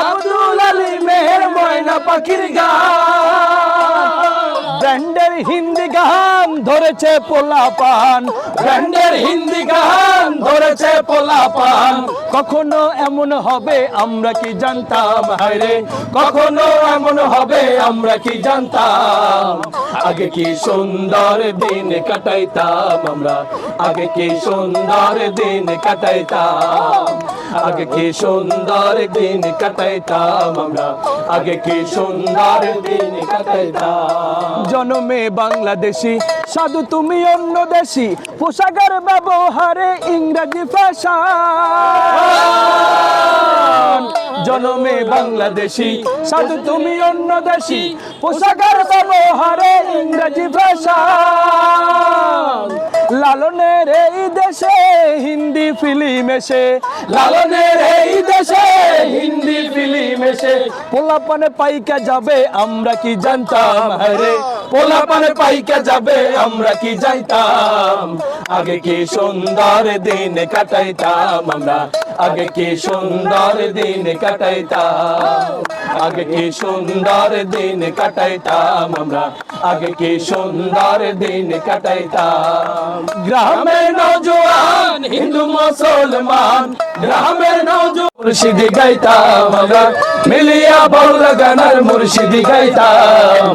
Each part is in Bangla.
আব্দুল আলী মেহের ময়না পাখির গান। ব্র্যান্ডের হিন্দি গান। ধরেছে পোলা পান ব্র্যান্ডের হিন্দি গান ধরেছে পোলা পান কখনো এমন হবে আমরা কি জানতাম? হায়রে কখনো এমন হবে আমরা কি জানতাম? আগে কি সুন্দর দিন কাটাইতাম আমরা? আগে কি সুন্দর দিন কাটাইতাম? আগে কি সুন্দর দিন কাটাইতাম আমরা? আগে কি সুন্দর দিন কাটাইতাম? জনমে বাংলাদেশি সাধু তুমি অন্য দেশি। পোশাকের ব্যবহারে ইংরেজি ফ্যাশন জনমে বাংলাদেশি। সাধু তুমি অন্য দেশি। পোশাকের ব্যবহারে ইংরেজি ফ্যাশন লালনের এই দেশে হিন্দি ফিল্ম এসে। লালনের এই দেশে এসে পোলাপানে পাইকা যাবে, আমরা কি জানতাম? হরে পোলাপানে পাইকা যাবে, আমরা কি জানতাম? আগে কি সুন্দর দিন কাটাইতাম আমরা? আগে কি সুন্দর দিন কাটাইতাম? আগে কি সুন্দর দিন কাটাইতাম আমরা? আগে কি সুন্দর দিন কাটাইতাম? গ্রামের নৌজওয়ান, হিন্দু, মুসলমান নৌজওয়ান মুর্শিদি গাইতাম আমরা। মিলিয়া বাউলা গানার মুর্শিদি গাইতাম।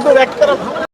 তো একতরফা